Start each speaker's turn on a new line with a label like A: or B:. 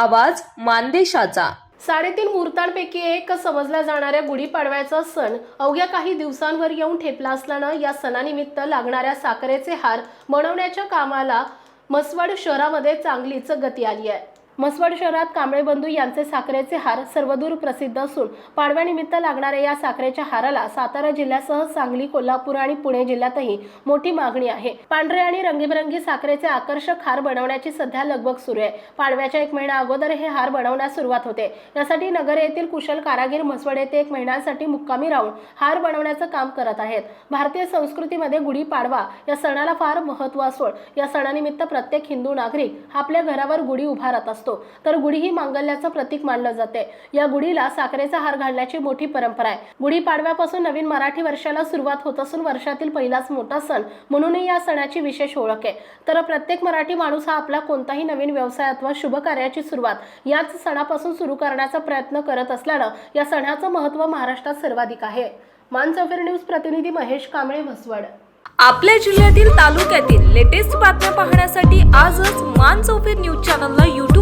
A: आवाज मानदेशाचा.
B: साडेतीन मुहूर्तांपैकी एक समजल्या जाणाऱ्या गुढीपाडव्याचा सण अवघ्या काही दिवसांवर येऊन ठेपला असल्यानं या सणानिमित्त लागणाऱ्या साखरेचे हार बनवण्याच्या कामाला मसवड शहरामध्ये चांगलीच गती आली आहे. मसवड शहरात कांबळे बंधू यांचे साखरेचे हार सर्वदूर प्रसिद्ध असून पाडव्यानिमित्त लागणाऱ्या या साखरेच्या हाराला सातारा जिल्ह्यासह सांगली कोल्हापूर आणि पुणे जिल्ह्यातही मोठी मागणी आहे. पांढरे आणि रंगीबेरंगी साखरेचे आकर्षक हार बनवण्याची सध्या लगबग सुरू आहे. पाडव्याच्या एक महिना अगोदर हे हार बनवण्यास सुरुवात होते. यासाठी नगर येथील कुशल कारागीर म्हसवड येथे एक महिन्यासाठी मुक्कामी राहून हार बनवण्याचं काम करत आहेत. भारतीय संस्कृतीमध्ये गुढीपाडवा या सणाला फार महत्त्व असून या सणानिमित्त प्रत्येक हिंदू नागरिक आपल्या घरावर गुढी उभारत असतो. असतो. तर गुढी ही मांगल्याचं प्रतीक मानलं जाते. या गुढीला साखरेचा हार घालण्याची मोठी परंपरा आहे. गुढीपाडव्यापासून नवीन मराठी वर्षाला सुरुवात होत असून वर्षातील पहिलाच मोठा सण म्हणूनही या सणाची विशेष ओळख आहे. तर प्रत्येक मराठी माणूस हा आपला कोणताही नवीन व्यवसाय अथवा शुभ कार्याची सुरुवात याच सणापासून सुरू करण्याचा प्रयत्न करत असल्यानं या सणाचं महत्त्व महाराष्ट्रात सर्वाधिक आहे. मानचौफेर न्यूज प्रतिनिधी महेश कांबळे म्हसवड.
A: आपल्या जिल्ह्यातील तालुक्यातील लेटेस्ट बातम्या पाहण्यासाठी आजच मान चौफेर न्यूज चॅनलला युट्यूब